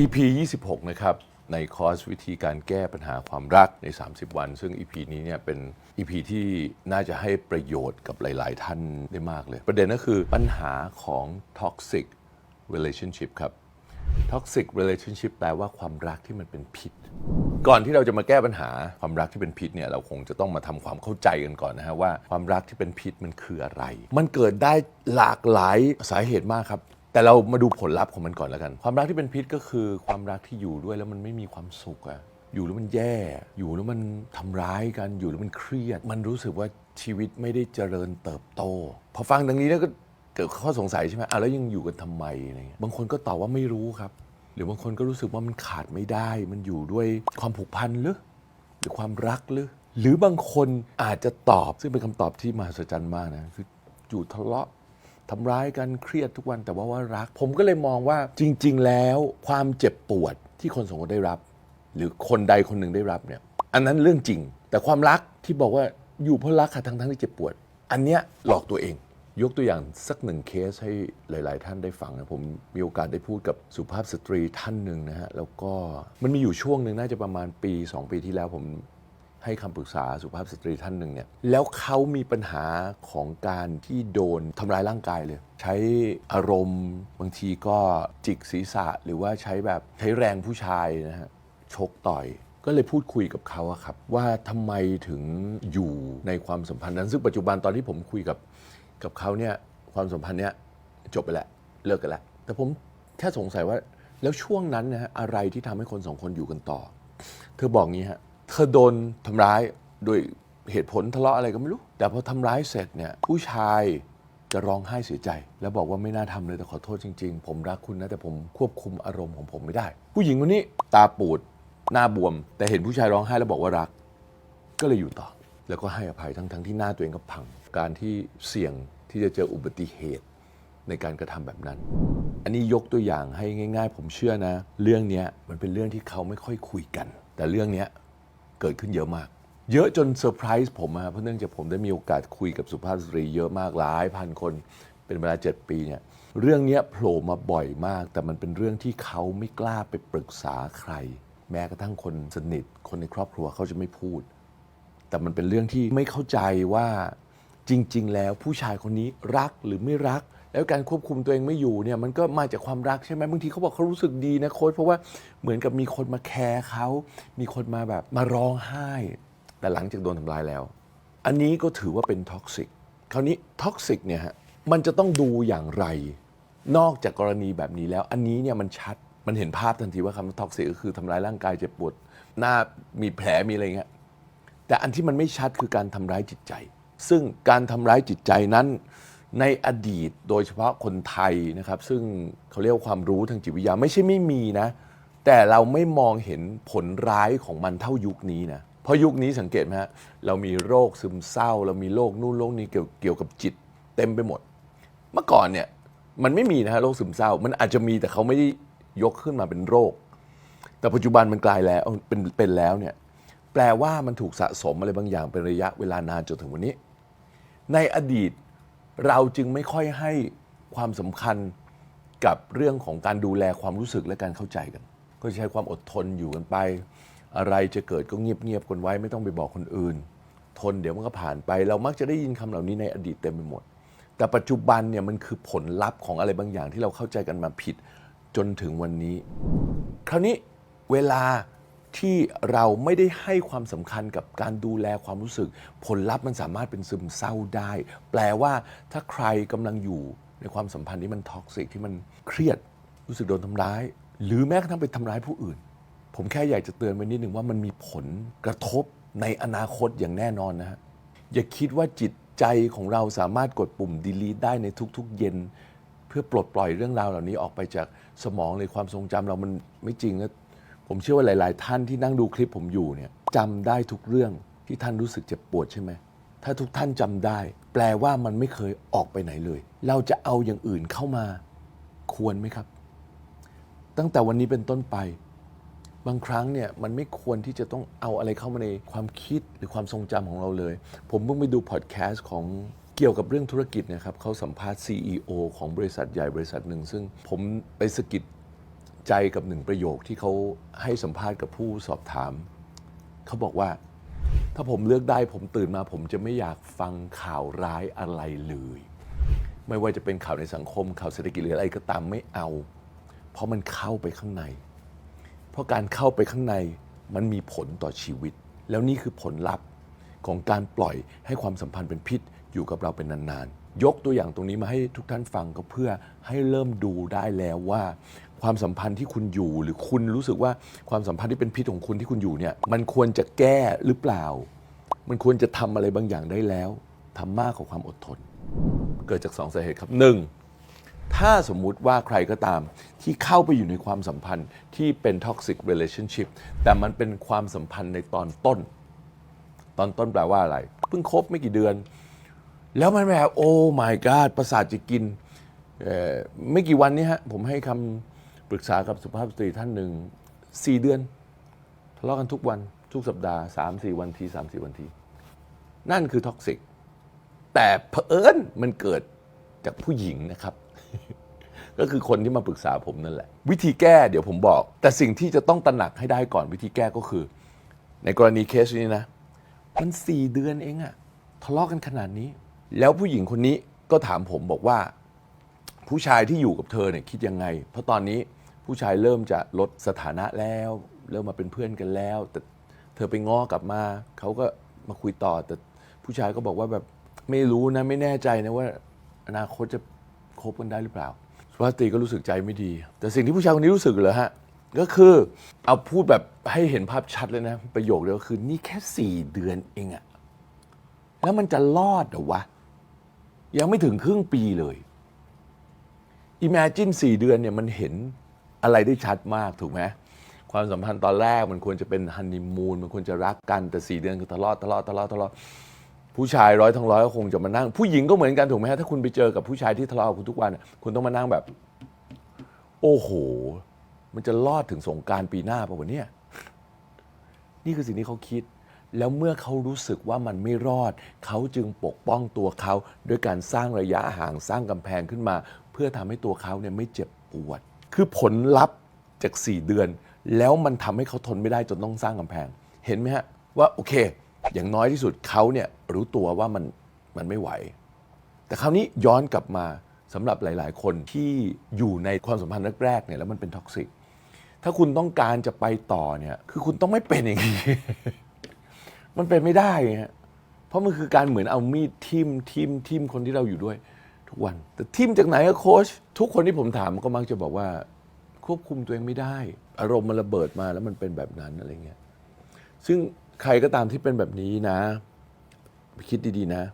EP 26 นะครับ ในคอร์สวิธีการแก้ปัญหาความรักใน 30 วัน ซึ่ง EP นี้เนี่ยเป็น EP ที่น่าจะให้ประโยชน์กับหลาย ๆ ท่านได้มากเลย ประเด็นก็คือปัญหาของ toxic relationship ครับ toxic relationship แปลว่าความรักที่มันเป็นพิษ ก่อนที่เราจะมาแก้ปัญหาความรักที่เป็นพิษเนี่ยเราคงจะต้องมาทำความเข้าใจกันก่อนนะฮะว่าความรักที่เป็นพิษมันคืออะไร มันเกิดได้หลากหลายสาเหตุมากครับ แต่เรามาดูผลลัพธ์ของมันก่อนแล้วกัน ความรักที่เป็นพิษก็คือความรักที่อยู่ด้วยแล้วมันไม่มีความสุขอะอยู่แล้วมันแย่ อยู่แล้วมันทำร้ายกัน อยู่แล้วมันเครียด มันรู้สึกว่าชีวิตไม่ได้เจริญเติบโต พอฟังดังนี้แล้วก็เกิดข้อสงสัยใช่ไหมอะแล้วยังอยู่กันทำไมอะไรเงี้ย บางคนก็ตอบว่าไม่รู้ครับ หรือบางคนก็รู้สึกว่ามันขาดไม่ได้ มันอยู่ด้วยความผูกพันหรือหรือความรักหรือ หรือบางคนอาจจะตอบซึ่งเป็นคำตอบที่มหัศจรรย์มากนะ คืออยู่ทะเลาะ ทำร้ายกันเครียดทุกวันแต่ว่าว่ารัก ผมก็เลยมองว่าจริง ๆ แล้วความเจ็บปวดที่คนสองคนได้รับ หรือคนใดคนหนึ่งได้รับเนี่ยอันนั้นเรื่องจริง แต่ความรักที่บอกว่าอยู่เพราะรักค่ะทั้งทั้งๆที่เจ็บปวด อันเนี้ยหลอกตัวเอง ยกตัวอย่างสักหนึ่งเคสให้หลาย ๆ ท่านได้ฟังนะผมมีโอกาสได้พูดกับสุภาพสตรีท่านหนึ่งนะฮะแล้วก็มันมีอยู่ช่วงหนึ่งน่าจะประมาณปี 2 ปีที่แล้วผม ให้คำปรึกษาสุภาพสตรีท่านหนึ่งเนี่ยแล้วเขามีปัญหาของการที่โดนทำร้ายร่างกายเลย ใช้อารมณ์บางทีก็จิกศีรษะหรือว่าใช้แบบใช้แรงผู้ชายนะฮะชกต่อยก็เลยพูดคุยกับเขาอะครับ ว่าทำไมถึงอยู่ในความสัมพันธ์นั้น ซึ่งปัจจุบันตอนที่ผมคุยกับกับเขาเนี่ยความสัมพันธ์เนี้ยจบไปแล้วเลิกกันแล้วแต่ผมแค่สงสัยว่าแล้วช่วงนั้นนะฮะอะไรที่ทำให้คนสองคนอยู่กันต่อ เธอบอกงี้ฮะ เธอโดนทำร้ายโดยเหตุผลทะเลาะอะไรก็ไม่รู้ แต่พอทำร้ายเสร็จเนี่ยผู้ชายจะร้องไห้เสียใจ แล้วบอกว่าไม่น่าทำเลยแต่ขอโทษจริง ๆ ผมรักคุณนะแต่ผมควบคุมอารมณ์ของผมไม่ได้ ผู้หญิงคนนี้ตาปูดหน้าบวม แต่เห็นผู้ชายร้องไห้แล้วบอกว่ารัก ก็เลยอยู่ต่อ แล้วก็ให้อภัยทั้งทั้งที่หน้าตัวเองก็พัง การที่เสี่ยงที่จะเจออุบัติเหตุในการกระทำแบบนั้น อันนี้ยกตัวอย่างให้ง่าย ๆ ผมเชื่อนะ เรื่องนี้มันเป็นเรื่องที่เขาไม่ค่อยคุยกัน แต่เรื่องนี้ เกิดขึ้นเยอะมาก เยอะจนเซอร์ไพรส์ผมอะเพราะเนื่องจากผมได้มีโอกาสคุยกับสุภาพสตรีเยอะมากหลายพันคนเป็นเวลา 7 ปีเนี่ยเรื่องนี้โผล่มาบ่อยมาก แต่มันเป็นเรื่องที่เขาไม่กล้าไปปรึกษาใคร แม้กระทั่งคนสนิท คนในครอบครัวเขาจะไม่พูด แต่มันเป็นเรื่องที่ไม่เข้าใจว่าจริง ๆ แล้วผู้ชายคนนี้รักหรือไม่รัก แล้วการควบคุมตัวเองไม่อยู่เนี่ยมันก็มาจากความรักใช่ไหมบางทีเขาบอกเขารู้สึกดีนะโค้ชเพราะว่าเหมือนกับมีคนมาแคร์เขา มีคนมาแบบมาร้องไห้ แต่หลังจากโดนทำร้ายแล้ว อันนี้ก็ถือว่าเป็นท็อกซิกคราวนี้ท็อกซิกเนี่ยฮะมันจะต้องดูอย่างไร นอกจากกรณีแบบนี้แล้ว อันนี้เนี่ยมันชัดมันเห็นภาพทันทีว่าคำว่าท็อกซิกก็คือทำร้ายร่างกายเจ็บปวดหน้ามีแผลมีอะไรเงี้ยแต่อันที่มันไม่ชัดคือการทำร้ายจิตใจ ซึ่งการทำร้ายจิตใจนั้น ในอดีตโดยเฉพาะคนไทยนะครับ ซึ่งเขาเรียกวความรู้ทางจิตวิทยาไม่ใช่ไม่มีนะ แต่เราไม่มองเห็นผลร้ายของมันเท่ายุคนี้นะเพราะยุคนี้สังเกตไหมฮะเรามีโรคซึมเศร้า เรามีโรคนู่นโรคนี้เกี่ยวเกี่ยวกับจิตเต็มไปหมด เมื่อก่อนเนี่ยมันไม่มีนะฮะโรคซึมเศร้า มันอาจจะมีแต่เขาไม่ได้ยกขึ้นมาเป็นโรค แต่ปัจจุบันมันกลายแล้วเป็นเป็นแล้วเนี่ยแปลว่ามันถูกสะสมอะไรบางอย่างเป็นระยะเวลานานจนถึงวันนี้ ในอดีต เราจึงไม่ค่อยให้ความสำคัญกับเรื่องของการดูแลความรู้สึกและการเข้าใจกัน ก็ใช้ความอดทนอยู่กันไป อะไรจะเกิดก็เงียบๆกันไว้ไม่ต้องไปบอกคนอื่น ทนเดี๋ยวมันก็ผ่านไป เรามักจะได้ยินคำเหล่านี้ในอดีตเต็มไปหมด แต่ปัจจุบันเนี่ยมันคือผลลัพธ์ของอะไรบางอย่างที่เราเข้าใจกันมาผิดจนถึงวันนี้ คราวนี้เวลา ที่เราไม่ได้ให้ความสำคัญกับการดูแลความรู้สึก ผลลัพธ์มันสามารถเป็นซึมเศร้าได้ แปลว่าถ้าใครกำลังอยู่ในความสัมพันธ์ที่มันท็อกซิกที่มันเครียดรู้สึกโดนทำร้าย หรือแม้กระทั่งไปทำร้ายผู้อื่น ผมแค่อยากจะเตือนไว้นิดหนึ่งว่ามันมีผลกระทบในอนาคตอย่างแน่นอนนะฮะอย่าคิดว่าจิตใจของเราสามารถกดปุ่ม delete ได้ในทุกๆ เย็น เพื่อปลดปล่อยเรื่องราวเหล่านี้ออกไปจากสมองในความทรงจำเรามันไม่จริงนะ ผมเชื่อว่าหลาย ๆ ท่านที่นั่งดูคลิปผมอยู่เนี่ยจำได้ทุกเรื่องที่ท่านรู้สึกเจ็บปวดใช่ไหมถ้าทุกท่านจำได้ แปลว่ามันไม่เคยออกไปไหนเลย เราจะเอาอย่างอื่นเข้ามา ควรไหมครับ ตั้งแต่วันนี้เป็นต้นไป บางครั้งเนี่ยมันไม่ควรที่จะต้องเอาอะไรเข้ามาในความคิดหรือความทรงจำของเราเลย ผมเพิ่งไปดูพอดแคสต์ของเกี่ยวกับเรื่องธุรกิจนะครับเขาสัมภาษณ์ CEO ของบริษัทใหญ่บริษัทหนึ่งซึ่งผมไปสกิด ใจกับหนึ่งประโยคที่เขาให้สัมภาษณ์กับผู้สอบถาม เขาบอกว่า ถ้าผมเลือกได้ผมตื่นมา ผมจะไม่อยากฟังข่าวร้ายอะไรเลย ไม่ว่าจะเป็นข่าวในสังคม ข่าวเศรษฐกิจหรืออะไรก็ตามไม่เอา เพราะมันเข้าไปข้างใน เพราะการเข้าไปข้างในมันมีผลต่อชีวิต แล้วนี่คือผลลัพธ์ของการปล่อยให้ความสัมพันธ์เป็นพิษอยู่กับเราเป็นนานๆ ยกตัวอย่างตรงนี้มาให้ทุกท่านฟังก็เพื่อให้เริ่มดูได้แล้วว่า ความสัมพันธ์ที่คุณอยู่ หรือคุณรู้สึกว่าความสัมพันธ์ที่เป็นพิษของคุณที่คุณอยู่เนี่ยมันควรจะแก้หรือเปล่า มันควรจะทำอะไรบางอย่างได้แล้วทำมากกว่าความอดทน เกิดจากสองสาเหตุครับหนึ่งถ้าสมมุติว่าใครก็ตามที่เข้าไปอยู่ในความสัมพันธ์ที่เป็น toxic relationship แต่มันเป็นความสัมพันธ์ในตอนต้น ตอนต้นแปลว่าอะไร เพิ่งคบไม่กี่เดือน แล้วมันแบบโอ้ my god ประสาทจะกินเออไม่กี่วันนี้ฮะผมให้คำ ปรึกษากับสุภาพสตรีท่านหนึ่ง4เดือนทะเลาะกันทุกวันทุกสัปดาห์3-4วันที3-4วันที นั่นคือท็อกซิกแต่เผอิญมันเกิดจากผู้หญิงนะครับ ก็คือคนที่มาปรึกษาผมนั่นแหละ วิธีแก้เดี๋ยวผมบอก แต่สิ่งที่จะต้องตระหนักให้ได้ก่อนวิธีแก้ก็คือ ในกรณีเคสนี้นะ มันสี่เดือนเองอะทะเลาะกันขนาดนี้ แล้วผู้หญิงคนนี้ก็ถามผมบอกว่า ผู้ชายที่อยู่กับเธอเนี่ยคิดยังไง เพราะตอนนี้ ผู้ชายเริ่มจะลดสถานะแล้ว เริ่มมาเป็นเพื่อนกันแล้ว แต่เธอไปง้อกลับมาเขาก็มาคุยต่อ แต่ผู้ชายก็บอกว่าแบบไม่รู้นะไม่แน่ใจนะว่า อนาคตจะคบกันได้หรือเปล่าสุภาพสตรีก็รู้สึกใจไม่ดี แต่สิ่งที่ผู้ชายคนนี้รู้สึกเหรอฮะก็คือเอาพูดแบบให้เห็นภาพชัดเลยนะ ประโยคเดียวคือนี่แค่สี่เดือนเองอะแล้วมันจะรอดเหรอวะ ยังไม่ถึงครึ่งปีเลย Imagine 4 เดือนเนี่ยมันเห็น อะไรได้ชัดมากถูกไหมความสัมพันธ์ตอนแรกมันควรจะเป็นฮันนีมูนมันควรจะรักกันแต่4เดือนคือทะเลาะทะเลาะทะเลาะทะเลาะผู้ชายร้อยทั้งร้อยก็คงจะมานั่ง ผู้หญิงก็เหมือนกันถูกไหมฮะถ้าคุณไปเจอกับผู้ชายที่ทะเลาะกับคุณทุกวันคุณต้องมานั่งแบบ โอ้โห มันจะรอดถึงสงการปีหน้าป่ะวะเนี่ยนี่คือสิ่งที่เขาคิด แล้วเมื่อเขารู้สึกว่ามันไม่รอด เขาจึงปกป้องตัวเขาด้วยการสร้างระยะห่างสร้างกำแพงขึ้นมา เพื่อทำให้ตัวเขาเนี่ยไม่เจ็บปวด คือผลลัพธ์จาก 4 เดือน แล้วมันทำให้เขาทนไม่ได้จนต้องสร้างกำแพง เห็นไหมฮะว่าโอเค อย่างน้อยที่สุดเขาเนี่ยรู้ตัวว่ามันมันไม่ไหว แต่คราวนี้ย้อนกลับมาสำหรับหลาย ๆ คนที่อยู่ในความสัมพันธ์แรกๆเนี่ยแล้วมันเป็นท็อกซิกถ้าคุณต้องการจะไปต่อเนี่ย คือคุณต้องไม่เป็นอย่างนี้ มันเป็นไม่ได้ฮะเพราะมันคือการเหมือนเอามีดทิ่มทิ่มทิ่มคนที่เราอยู่ด้วย ทุกวัน แต่ทิมจากไหนอะโค้ชทุกคนที่ผมถามก็มักจะบอกว่า ควบคุมตัวเองไม่ได้ อารมณ์มันระเบิดมาแล้วมันเป็นแบบนั้นอะไรเงี้ยซึ่งใครก็ตามที่เป็นแบบนี้นะ คิดดีๆนะ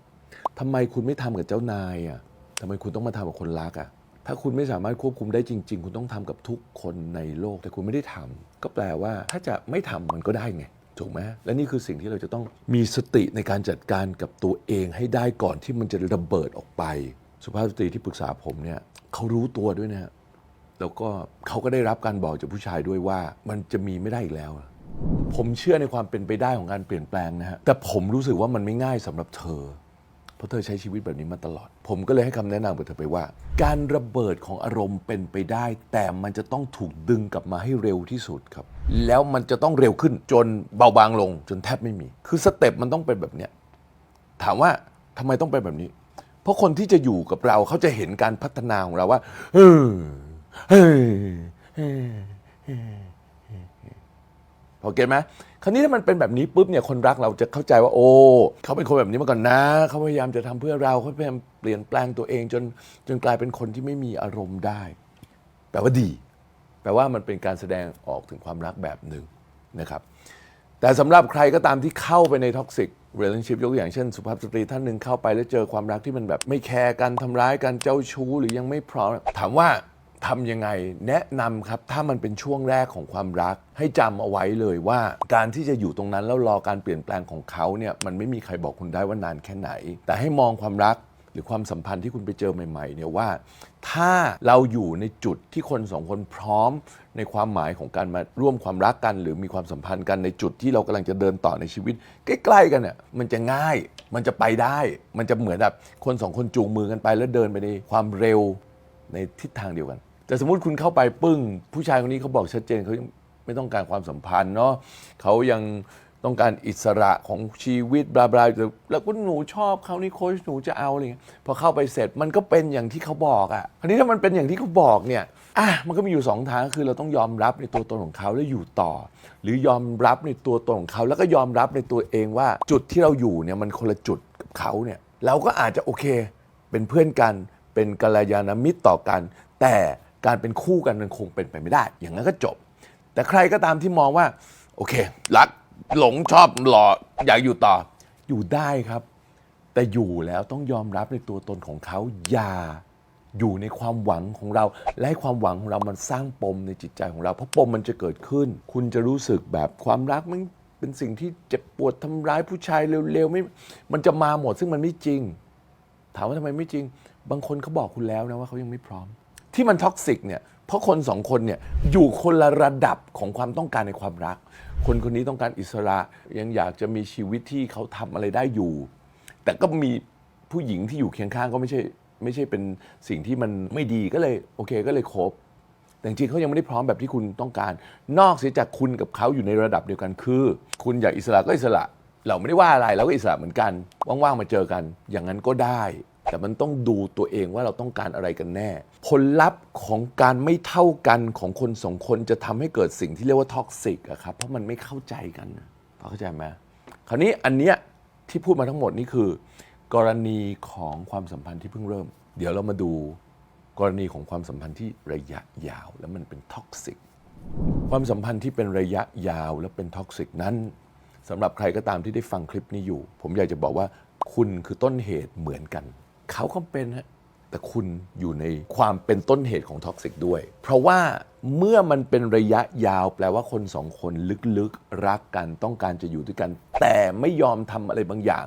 ทำไมคุณไม่ทำกับเจ้านายอะทำไมคุณต้องมาทำกับคนรักอะถ้าคุณไม่สามารถควบคุมได้จริง ๆ คุณต้องทำกับทุกคนในโลก แต่คุณไม่ได้ทำก็แปลว่า ถ้าจะไม่ทำมันก็ได้ไงถูกไหมและนี่คือสิ่งที่เราจะต้องมีสติในการจัดการกับตัวเองให้ได้ก่อนที่มันจะระเบิดออกไป สุภาพสตรีที่ปรึกษาผมเนี่ยเขารู้ตัวด้วยนะแล้วก็เขาก็ได้รับการบอกจากผู้ชายด้วยว่า มันจะมีไม่ได้อีกแล้ว ผมเชื่อในความเป็นไปได้ของการเปลี่ยนแปลงนะฮะแต่ผมรู้สึกว่ามันไม่ง่ายสำหรับเธอ เพราะเธอใช้ชีวิตแบบนี้มาตลอด ผมก็เลยให้คำแนะนำกับเธอไปว่า การระเบิดของอารมณ์เป็นไปได้ แต่มันจะต้องถูกดึงกลับมาให้เร็วที่สุดครับ แล้วมันจะต้องเร็วขึ้นจนเบาบางลง จนแทบไม่มี คือสเต็ปมันต้องเป็นแบบเนี้ยถามว่าทำไมต้องเป็นแบบนี้ เพราะคนที่จะอยู่กับเราเขาจะเห็นการพัฒนาของเราว่าเออเฮ้ยเฮ้ยเฮ้ยพอเก็ตไหมคราวนี้ถ้ามันเป็นแบบนี้ปุ๊บเนี่ยคนรักเราจะเข้าใจว่า โอ้เขาเป็นคนแบบนี้มาก่อนนะเขาพยายามจะทำเพื่อเราเขาพยายามเปลี่ยนแปลงตัวเองจนจนกลายเป็นคนที่ไม่มีอารมณ์ได้ แปลว่าดี แปลว่ามันเป็นการแสดงออกถึงความรักแบบหนึ่งนะครับ แต่สำหรับใครก็ตามที่เข้าไปในท็อกซิก เรล a t i o n s h i p ยกตัวอย่างเช่น สุภาพสตรีท่านหนึ่งเข้าไปแล้วเจอความรักที่มันแบบไม่แคร์กันทำร้ายกันเจ้าชู้หรือยังไม่พร้อมถามว่าทำยังไงแนะนำครับ ถ้ามันเป็นช่วงแรกของความรัก ให้จำเอาไว้เลยว่า การที่จะอยู่ตรงนั้นแล้วรอการเปลี่ยนแปลงของเขาเนี่ยมันไม่มีใครบอกคุณได้ว่านานแค่ไหน แต่ให้มองความรัก รือความสัมพันธ์ที่คุณไปเจอใหม่ๆเนี่ยว่าถ้าเราอยู่ในจุดที่คนสองคนพร้อมในความหมายของการมาร่วมความรักกัน หรือมีความสัมพันธ์กันในจุดที่เรากำลังจะเดินต่อในชีวิต ใกล้ๆกันเนี่ยมันจะง่าย มันจะไปได้ มันจะเหมือนแบบคนสองคนจูงมือกันไป แล้วเดินไปในความเร็วในทิศทางเดียวกัน แต่สมมติคุณเข้าไปปึ้ง ผู้ชายคนนี้เขาบอกชัดเจนเขายังไม่ต้องการความสัมพันธ์เนาะเขายัง ต้องการอิสระของชีวิตบลาบลาแล้วก็หนูชอบเขานี่โค้ชหนูจะเอาอะไรเงี้ยพอเข้าไปเสร็จมันก็เป็นอย่างที่เขาบอกอะ่ะคราวนี้ถ้ามันเป็นอย่างที่เขาบอกเนี่ยอะมันก็มีอยู่สองทางคือเราต้องยอมรับในตัวตนของเขาแล้วอยู่ต่อ หรือยอมรับในตัวตนของเขา แล้วก็ยอมรับในตัวเองว่าจุดที่เราอยู่เนี่ยมันคนละจุดกับเขาเนี่ยเราก็อาจจะโอเค เป็นเพื่อนกัน เป็นกัลยาณมิตรต่อกัน แต่การเป็นคู่กันมันคงเป็นไปไม่ได้ อย่างนั้นก็จบ แต่ใครก็ตามที่มองว่าโอเค รัก หลงชอบหล่ออยากอยู่ต่อ อยู่ได้ครับ แต่อยู่แล้วต้องยอมรับในตัวตนของเขาอย่าอยู่ในความหวังของเรา และให้ความหวังของเรามันสร้างปมในจิตใจของเรา เพราะปมมันจะเกิดขึ้น คุณจะรู้สึกแบบความรักมันเป็นสิ่งที่เจ็บปวดทำร้ายผู้ชายเร็วๆไม่มันจะมาหมดซึ่งมันไม่จริง ถามว่าทำไมไม่จริง บางคนเขาบอกคุณแล้วนะว่าเขายังไม่พร้อม ที่มันท็อกซิกเนี่ยเพราะคนสองคนเนี่ยอยู่คนละระดับของความต้องการในความรัก คนคนนี้ต้องการอิสระยังอยากจะมีชีวิตที่เขาทำอะไรได้อยู่ แต่ก็มีผู้หญิงที่อยู่เคียงข้างก็ไม่ใช่ไม่ใช่เป็นสิ่งที่มันไม่ดีก็เลยโอเคก็เลยคบ แต่จริงๆเขายังไม่ได้พร้อมแบบที่คุณต้องการ นอกเสียจากคุณกับเขาอยู่ในระดับเดียวกันคือ คุณอยากอิสระก็อิสระ เราไม่ได้ว่าอะไรเราก็อิสระเหมือนกันว่างๆมาเจอกัน อย่างนั้นก็ได้ แต่มันต้องดูตัวเองว่าเราต้องการอะไรกันแน่ ผลลัพธ์ของการไม่เท่ากันของคนสองคนจะทำให้เกิดสิ่งที่เรียกว่าท็อกซิกอะครับ เพราะมันไม่เข้าใจกันเข้าใจไหมคราวนี้อันเนี้ยที่พูดมาทั้งหมดนี่คือ กรณีของความสัมพันธ์ที่เพิ่งเริ่ม เดี๋ยวเรามาดูกรณีของความสัมพันธ์ที่ระยะยาว แล้วมันเป็นท็อกซิกความสัมพันธ์ที่เป็นระยะยาวและเป็นท็อกซิกนั้นสำหรับใครก็ตามที่ได้ฟังคลิปนี้อยู่ ผมอยากจะบอกว่าคุณคือต้นเหตุเหมือนกัน เขาก็เป็นฮะแต่คุณอยู่ในความเป็นต้นเหตุของท็อกซิกด้วย เพราะว่าเมื่อมันเป็นระยะยาวแปลว่าคนสองคนลึกๆ รักกันต้องการจะอยู่ด้วยกัน แต่ไม่ยอมทำอะไรบางอย่าง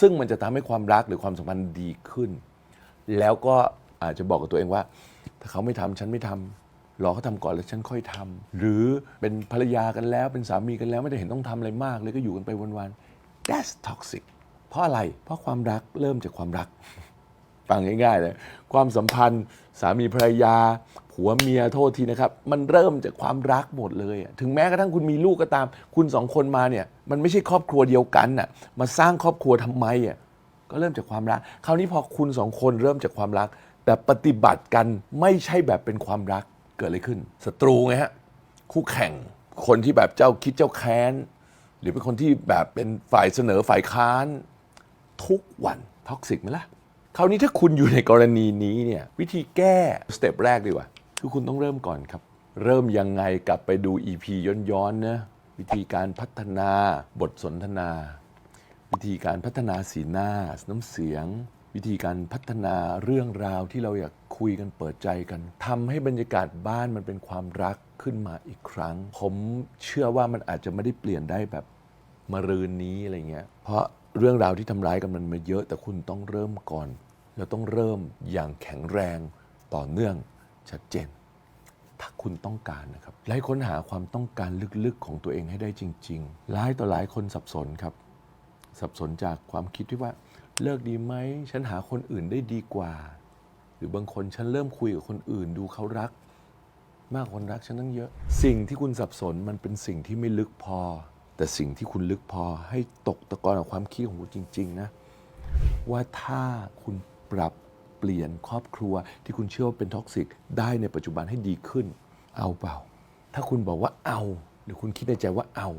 ซึ่งมันจะทำให้ความรักหรือความสัมพันธ์ดีขึ้น แล้วก็อาจจะบอกกับตัวเองว่า ถ้าเขาไม่ทำฉันไม่ทำรอเขาทำก่อนแล้วฉันค่อยทำหรือเป็นภรรยากันแล้ว เป็นสามีกันแล้วไม่ได้เห็นต้องทำอะไรมากเลยก็อยู่กันไปวันๆ that's toxic เพราะอะไร เพราะความรักเริ่มจากความรัก ฟังง่ายๆเลยความสัมพันธ์สามีภรรยา ผัวเมียโทษทีนะครับ มันเริ่มจากความรักหมดเลย ถึงแม้กระทั่งคุณมีลูกก็ตาม คุณสองคนมาเนี่ย มันไม่ใช่ครอบครัวเดียวกันน่ะมาสร้างครอบครัวทำไมอะก็เริ่มจากความรัก คราวนี้พอคุณสองคนเริ่มจากความรัก แต่ปฏิบัติกันไม่ใช่แบบเป็นความรักเกิดอะไรขึ้นศัตรูไงฮะคู่แข่งคนที่แบบเจ้าคิดเจ้าแค้น หรือเป็นคนที่แบบเป็นฝ่ายเสนอฝ่ายค้าน ทุกวันท็อกซิกไหมล่ะ คราวนี้ถ้าคุณอยู่ในกรณีนี้เนี่ยวิธีแก้สเต็ปแรกดีกว่าคือคุณต้องเริ่มก่อนครับ เริ่มยังไงกลับไปดู EP ย้อนๆนะวิธีการพัฒนาบทสนทนา วิธีการพัฒนาสีหน้า น้ำเสียง วิธีการพัฒนาเรื่องราวที่เราอยากคุยกันเปิดใจกันทำให้บรรยากาศบ้านมันเป็นความรักขึ้นมาอีกครั้ง ผมเชื่อว่ามันอาจจะไม่ได้เปลี่ยนได้แบบมรืนนี้อะไรเงี้ยเพราะ เรื่องราวที่ทำร้ายกันมันมาเยอะแต่คุณต้องเริ่มก่อน แล้วต้องเริ่มอย่างแข็งแรงต่อเนื่องชัดเจน ถ้าคุณต้องการนะครับและให้ค้นหาความต้องการลึกๆของตัวเองให้ได้จริงๆหลายต่อหลายคนสับสนครับ สับสนจากความคิดที่ว่าเลิกดีไหมฉันหาคนอื่นได้ดีกว่า หรือบางคนฉันเริ่มคุยกับคนอื่น ดูเขารัก มากคนรักฉันตั้งเยอะ สิ่งที่คุณสับสนมันเป็นสิ่งที่ไม่ลึกพอ แต่สิ่งที่คุณลึกพอให้ตกตะกอนกับความคิดของคุณจริง ๆ นะ ว่าถ้าคุณปรับเปลี่ยนครอบครัวที่คุณเชื่อว่าเป็นท็อกซิกได้ในปัจจุบันให้ดีขึ้น เอาเปล่า ถ้าคุณบอกว่าเอา หรือคุณคิดในใจว่าเอา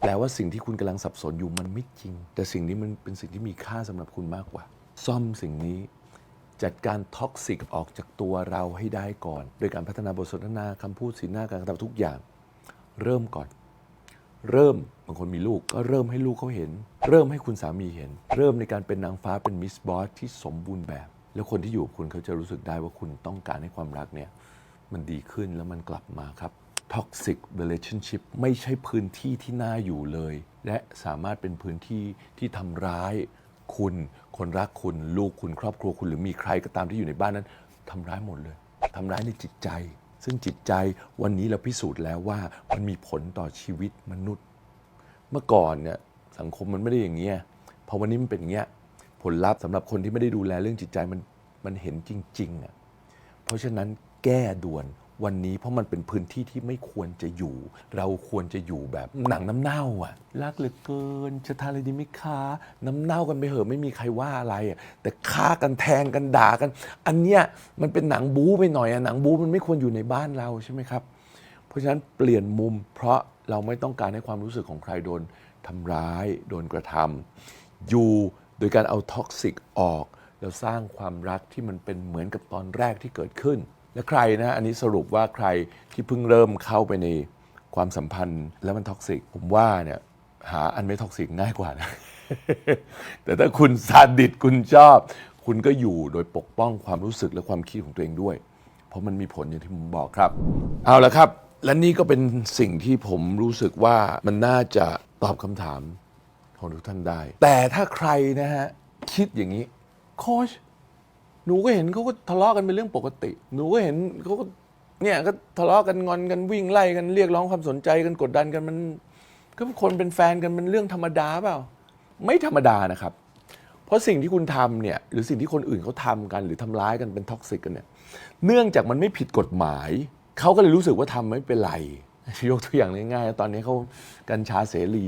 แปลว่าสิ่งที่คุณกำลังสับสนอยู่มันไม่จริง แต่สิ่งนี้มันเป็นสิ่งที่มีค่าสำหรับคุณมากกว่า ซ่อมสิ่งนี้จัดการท็อกซิกออกจากตัวเราให้ได้ก่อน โดยการพัฒนาบทสนทนาคำพูดสีหน้าการกระทำทุกอย่าง เริ่มก่อน เริ่มบางคนมีลูกก็เริ่มให้ลูกเขาเห็น เริ่มให้คุณสามีเห็น เริ่มในการเป็นนางฟ้าเป็นมิสบอสที่สมบูรณ์แบบ แล้วคนที่อยู่กับคุณเขาจะรู้สึกได้ว่าคุณต้องการให้ความรักเนี่ยมันดีขึ้นแล้วมันกลับมาครับ toxic relationship ไม่ใช่พื้นที่ที่น่าอยู่เลย และสามารถเป็นพื้นที่ที่ทำร้ายคุณ คนรักคุณ ลูกคุณครอบครัวคุณหรือมีใครก็ตามที่อยู่ในบ้านนั้นทำร้ายหมดเลยทำร้ายในจิตใจ ซึ่งจิตใจวันนี้เราพิสูจน์แล้วว่ามันมีผลต่อชีวิตมนุษย์ เมื่อก่อนเนี่ยสังคมมันไม่ได้อย่างเงี้ยพอวันนี้มันเป็นอย่างเงี้ยผลลัพธ์สำหรับคนที่ไม่ได้ดูแลเรื่องจิตใจมันมันเห็นจริงๆอะเพราะฉะนั้นแก้ด่วน วันนี้เพราะมันเป็นพื้นที่ที่ไม่ควรจะอยู่ เราควรจะอยู่แบบหนังน้ำเน่าอะรักเหลือเกินจะทานอะไรดีไหมคะน้ำเน่ากันไปเหอะไม่มีใครว่าอะไรอะแต่ฆ่ากันแทงกันด่ากัน อันเนี้ยมันเป็นหนังบู๊ไปหน่อยอะหนังบู๊มันไม่ควรอยู่ในบ้านเราใช่ไหมครับ เพราะฉะนั้นเปลี่ยนมุม เพราะเราไม่ต้องการให้ความรู้สึกของใครโดนทำร้ายโดนกระทำอยู่โดยการเอาท็อกซิกออก แล้วสร้างความรักที่มันเป็นเหมือนกับตอนแรกที่เกิดขึ้น และใครนะอันนี้สรุปว่าใครที่เพิ่งเริ่มเข้าไปในความสัมพันธ์แล้วมันท็อกซิกผมว่าเนี่ยหาอันไม่ท็อกซิกง่ายกว่านะ แต่ถ้าคุณซาดิสคุณชอบ คุณก็อยู่โดยปกป้องความรู้สึกและความคิดของตัวเองด้วย เพราะมันมีผลอย่างที่ผมบอกครับ เอาละครับ และนี่ก็เป็นสิ่งที่ผมรู้สึกว่ามันน่าจะตอบคำถามของทุกท่านได้ แต่ถ้าใครนะฮะ คิดอย่างนี้โค้ช หนูก็เห็นเขาก็ทะเลาะกันเป็นเรื่องปกติ หนูก็เห็นเขาก็เนี่ยก็ทะเลาะกันงอนกันวิ่งไล่กันเรียกร้องความสนใจกันกดดันกันมันก็คนเป็นแฟนกันมันเรื่องธรรมดาเปล่า ไม่ธรรมดานะครับ เพราะสิ่งที่คุณทำเนี่ยหรือสิ่งที่คนอื่นเขาทำกัน หรือทำร้ายกันเป็นท็อกซิกกันเนี่ยเนื่องจากมันไม่ผิดกฎหมาย เขาก็เลยรู้สึกว่าทำไม่เป็นไร ยกตัวอย่างง่ายๆ ตอนนี้เขากัญชาเสรี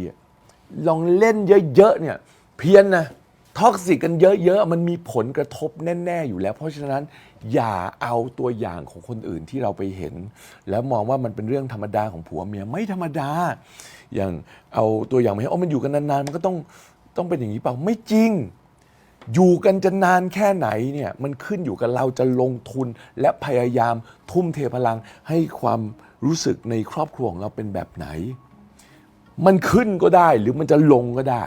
ลองเล่นเยอะๆเนี่ยเพี้ยนนะ ท็อกซิกกันเยอะๆ มันมีผลกระทบแน่ ๆ อยู่แล้ว เพราะฉะนั้นอย่าเอาตัวอย่างของคนอื่นที่เราไปเห็น แล้วมองว่ามันเป็นเรื่องธรรมดาของผัวเมียไม่ธรรมดา อย่างเอาตัวอย่างมาให้อ๋อมันอยู่กันนานๆ มันก็ต้องต้องเป็นอย่างนี้เปล่าไม่จริง อยู่กันจะนานแค่ไหนเนี่ยมันขึ้นอยู่กับเราจะลงทุนและพยายามทุ่มเทพลังให้ความรู้สึกในครอบครัวของเราเป็นแบบไหน มันขึ้นก็ได้หรือมันจะลงก็ได้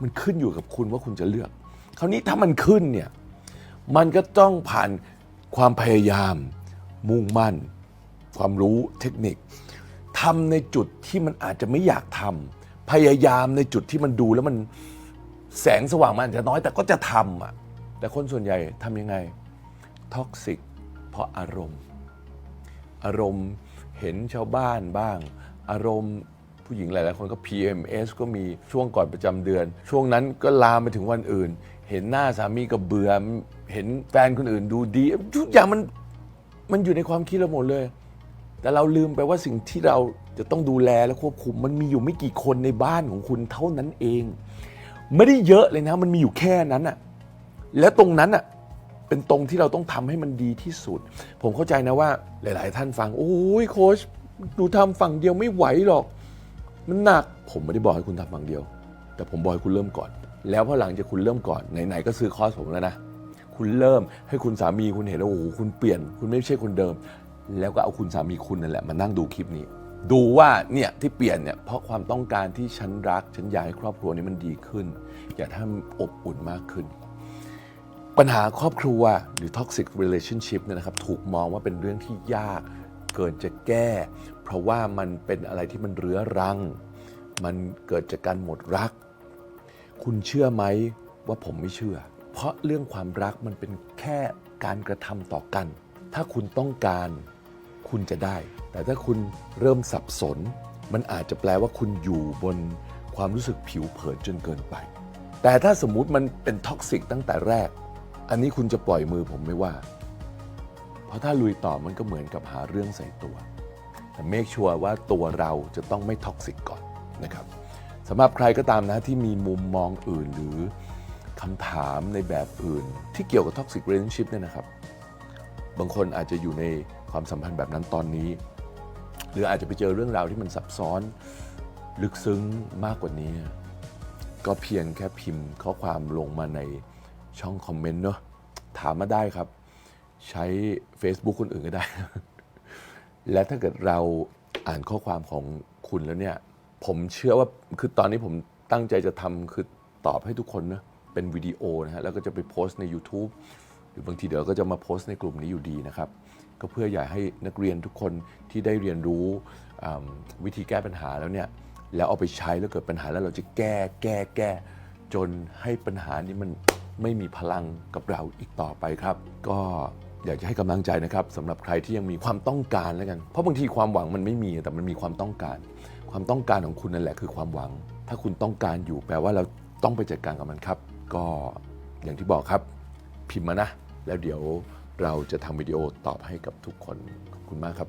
มันขึ้นอยู่กับคุณว่าคุณจะเลือก คราวนี้ถ้ามันขึ้นเนี่ยมันก็ต้องผ่านความพยายาม มุ่งมั่น ความรู้เทคนิคทำในจุดที่มันอาจจะไม่อยากทำพยายามในจุดที่มันดูแล้วมันแสงสว่างมันอาจจะน้อยแต่ก็จะทำอะแต่คนส่วนใหญ่ทำยังไงท็อกซิกเพราะอารมณ์ อารมณ์เห็นชาวบ้านบ้าง อารมณ์ ผู้หญิงหลาย ๆ คนก็ PMS ก็มีช่วงก่อนประจำเดือน ช่วงนั้นก็ลามไปถึงวันอื่น เห็นหน้าสามีก็เบื่อเห็นแฟนคนอื่นดูดีทุกอย่างมันมันอยู่ในความคิดเราหมดเลย แต่เราลืมไปว่าสิ่งที่เราจะต้องดูแลและควบคุม มันมีอยู่ไม่กี่คนในบ้านของคุณเท่านั้นเอง ไม่ได้เยอะเลยนะ มันมีอยู่แค่นั้นอะแล้วตรงนั้นอะเป็นตรงที่เราต้องทำให้มันดีที่สุด ผมเข้าใจนะว่า หลาย ๆ ท่านฟัง โอ้ยโค้ชดูทำฝั่งเดียวไม่ไหวหรอก มันหนักผมไม่ได้บอกให้คุณทำฝั่งเดียว แต่ผมบอกให้คุณเริ่มก่อน แล้วพอหลังจากคุณเริ่มก่อนไหนๆก็ซื้อคอร์สผมแล้วนะคุณเริ่มให้คุณสามีคุณเห็นแล้วโอ้โหคุณเปลี่ยน คุณไม่ใช่คนเดิม แล้วก็เอาคุณสามีคุณนั่นแหละมานั่งดูคลิปนี้ ดูว่าเนี่ยที่เปลี่ยนเนี่ยเพราะความต้องการที่ฉันรักฉันอยากให้ครอบครัวนี้มันดีขึ้น อยากให้มันอบอุ่นมากขึ้น ปัญหาครอบครัวหรือ toxic relationship เนี่ยนะครับถูกมองว่าเป็นเรื่องที่ยาก เกินจะแก้ เพราะว่ามันเป็นอะไรที่มันเรื้อรัง มันเกิดจากการหมดรัก คุณเชื่อไหมว่าผมไม่เชื่อ เพราะเรื่องความรักมันเป็นแค่การกระทำต่อกัน ถ้าคุณต้องการคุณจะได้ แต่ถ้าคุณเริ่มสับสน มันอาจจะแปลว่าคุณอยู่บนความรู้สึกผิวเผินจนเกินไป แต่ถ้าสมมุติมันเป็นท็อกซิกตั้งแต่แรก อันนี้คุณจะปล่อยมือผมไม่ว่า ราะถ้าลุยต่อมันก็เหมือนกับหาเรื่องใส่ตัว แต่เมคชัวร์ว่าตัวเราจะต้องไม่ท็อกซิกก่อนนะครับสำหรับใครก็ตามนะที่มีมุมมองอื่นหรือคำถามในแบบอื่น ที่เกี่ยวกับท็อกซิกเรนชิพเนี่ยนะครับ บางคนอาจจะอยู่ในความสัมพันธ์แบบนั้นตอนนี้ หรืออาจจะไปเจอเรื่องราวที่มันซับซ้อน ลึกซึ้งมากกว่านี้ ก็เพียงแค่พิมพ์ข้อความลงมาในช่องคอมเมนต์เนอะถามมาได้ครับ ใช้ Facebook คนอื่นก็ได้ และถ้าเกิดเราอ่านข้อความของคุณแล้วเนี่ย ผมเชื่อว่าคือตอนนี้ผมตั้งใจจะทำคือตอบให้ทุกคนนะเป็นวิดีโอนะฮะแล้วก็จะไปโพสต์ใน YouTube หรือบางทีเดี๋ยวก็จะมาโพสต์ในกลุ่มนี้อยู่ดีนะครับ ก็เพื่ออยากให้นักเรียนทุกคนที่ได้เรียนรู้วิธีแก้ปัญหาแล้วเนี่ยแล้วเอาไปใช้แล้วเกิดปัญหาแล้วเราจะแก้แก้แก้ จนให้ปัญหานี้มันไม่มีพลังกับเราอีกต่อไปครับ ก็ อยากจะให้กำลังใจนะครับสำหรับใครที่ยังมีความต้องการแล้วกัน เพราะบางทีความหวังมันไม่มีแต่มันมีความต้องการ ความต้องการของคุณนั่นแหละคือความหวัง ถ้าคุณต้องการอยู่แปลว่าเราต้องไปจัดการกับมันครับ ก็อย่างที่บอกครับพิมพ์มานะ แล้วเดี๋ยวเราจะทำวิดีโอตอบให้กับทุกคนขอบคุณมากครับ